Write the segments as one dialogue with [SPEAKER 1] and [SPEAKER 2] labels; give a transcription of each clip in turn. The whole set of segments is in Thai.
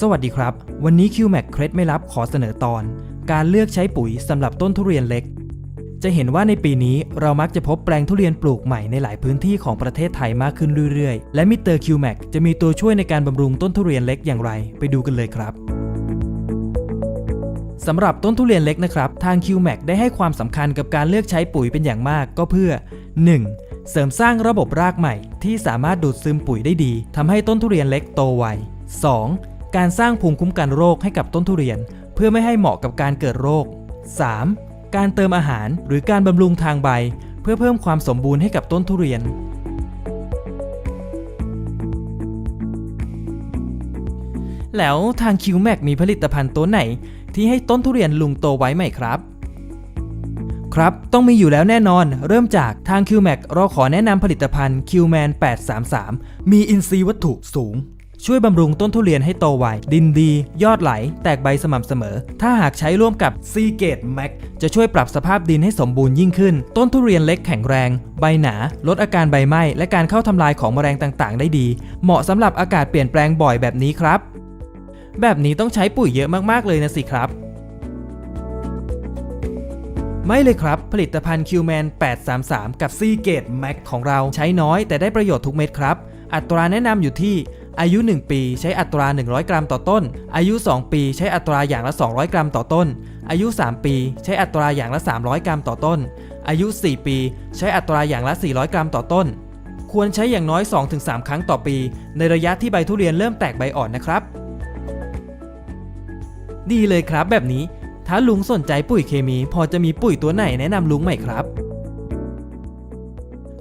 [SPEAKER 1] สวัสดีครับ วันนี้ QMAC เคล็ดไม่รับขอเสนอตอน การเลือกใช้ปุ๋ยสำหรับต้นทุเรียนเล็ก จะเห็นว่าในปีนี้เรามักจะพบแปลงทุเรียนปลูกใหม่ในหลายพื้นที่ของประเทศไทยมากขึ้นเรื่อยๆ และมิเตอร์ QMAC จะมีตัวช่วยในการบำรุงต้นทุเรียนเล็กอย่างไร ไปดูกันเลยครับสำหรับต้นทุเรียนเล็กนะครับ ทาง QMAC ได้ให้ความสำคัญกับการเลือกใช้ปุ๋ยเป็นอย่างมากก็เพื่อ 1. เสริมสร้างระบบรากใหม่ ที่สามารถดูดซึมปุ๋ยได้ดีทำให้ต้นทุเรียนเล็กโตไว 2. การสร้างภูมิคุ้มกันโรคให้กับต้นทุเรียน เพื่อไม่ให้เหมาะกับการเกิดโรค 3. การเติมอาหารหรือการบำรุงทางใบ เพื่อเพิ่มความสมบูรณ์ให้กับต้นทุเรียน แล้วทาง QMAC มีผลิตภัณฑ์ตัวไหน ที่ให้ต้นทุเรียนลุงโตไว้ไหมครับครับ ต้องมีอยู่แล้วแน่นอน เริ่มจากทาง QMAC เราขอแนะนำผลิตภัณฑ์ QMAN 833 มีอินทรีย์วัตถุสูง ช่วยบำรุงต้นทุเรียนให้โตไว ดินดี ยอดไหล แตกใบสม่ำเสมอ ถ้าหากใช้ร่วมกับ s e a g a t e Max จะช่วยปรับสภาพดินให้สมบูรณ์ยิ่งขึ้น ต้นทุเรียนเล็กแข็งแรง ใบหนา ลดอาการใบไหม้ และการเข้าทำลายของแมลงต่างๆ ได้ดี เหมาะสำหรับอากาศเปลี่ยนแปลงบ่อยแบบนี้ครับ แบบนี้ต้องใช้ปุ๋ยเยอะมากๆเลยนะสิครับไม่เลยครับ ผลิตภัณฑ์ QMAN 833 กับ Seagate Max ของเราใช้น้อยแต่ได้ประโยชน์ทุกเม็ดครับ อัตราแนะนำอยู่ที่ อายุ 1 ปีใช้อัตรา 100 กรัมต่อต้น อายุ 2 ปีใช้อัตราอย่างละ 200 กรัมต่อต้น อายุ 3 ปีใช้อัตราอย่างละ 300 กรัมต่อต้น อายุ 4 ปีใช้อัตราอย่างละ 400 กรัมต่อต้น ควรใช้อย่างน้อย 2-3 ครั้งต่อปี ในระยะที่ใบทุเรียนเริ่มแตกใบอ่อนนะครับ ดีเลยครับแบบนี้ ถ้าลุงสนใจปุ๋ยเคมี พอจะมีปุ๋ยตัวไหนแนะนำลุงไหมครับ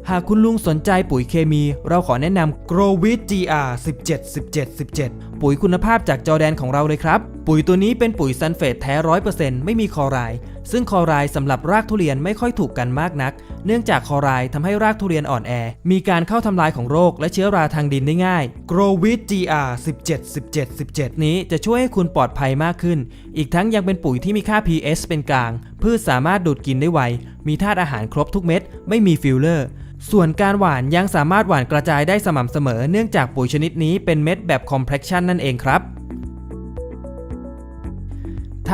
[SPEAKER 1] หากคุณลุงสนใจปุ๋ยเคมี เราขอแนะนำ Growit GR 17 17 17 ปุ๋ยคุณภาพจากจอร์แดนของเราเลยครับปุ๋ยตัวนี้เป็นปุ๋ยซัลเฟตแท้100%ไม่มีคอไรด์ซึ่งคอไรด์สำหรับรากทุเรียนไม่ค่อยถูกกันมากนัก เนื่องจากคอไรด์ทำให้รากทุเรียนอ่อนแอ มีการเข้าทำลายของโรคและเชื้อราทางดินได้ง่าย Growit GR 17 17 17 นี้จะช่วยให้คุณปลอดภัยมากขึ้น อีกทั้งยังเป็นปุ๋ยที่มีค่า pH เป็นกลาง พืชสามารถดูดกินได้ไว มีธาตุอาหารครบทุกเม็ด ไม่มีฟิลเลอร์ส่วนการหว่านยังสามารถหว่านกระจายได้สม่ำเสมอ เนื่องจากปุ๋ยชนิดนี้เป็นเม็ดแบบ compression นั่นเองครับ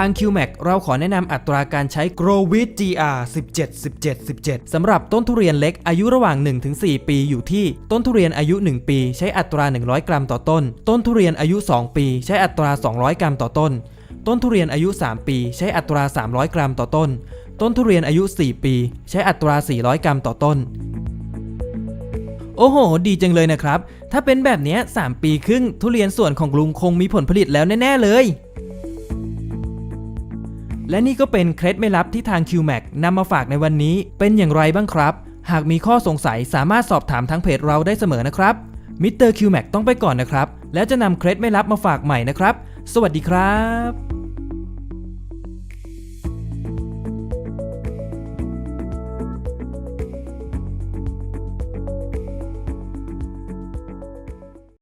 [SPEAKER 1] าง QMAC เราขอแนะนำอัตราการใช้ Growit GR 17 17 17 สำหรับต้นทุเรียนเล็กอายุระหว่าง 1-4 ปีอยู่ที่ ต้นทุเรียนอายุ 1 ปี ใช้อัตรา 100 กรัมต่อต้น ต้นทุเรียนอายุ 2 ปี ใช้อัตรา 200 กรัมต่อต้น ต้นทุเรียนอายุ 3 ปี ใช้อัตรา 300 กรัมต่อต้น ต้นทุเรียนอายุ 4 ปี ใช้อัตรา 400 กรัมต่อต้นโอ้โห ดีจังเลยนะครับ ถ้าเป็นแบบนี้3ปีครึ่งทุเรียนส่วนของลุงคงมีผลผลิตแล้วแน่ ๆ เลย และนี่ก็เป็นเคล็ดไม่ลับที่ทาง QMAX นำมาฝากในวันนี้ เป็นอย่างไรบ้างครับ หากมีข้อสงสัยสามารถสอบถามทางเพจเราได้เสมอนะครับมิสเตอร์คิวแม็กต้องไปก่อนนะครับ แล้วจะนำเคล็ดไม่ลับมาฝากใหม่นะครับ สวัสดีครับ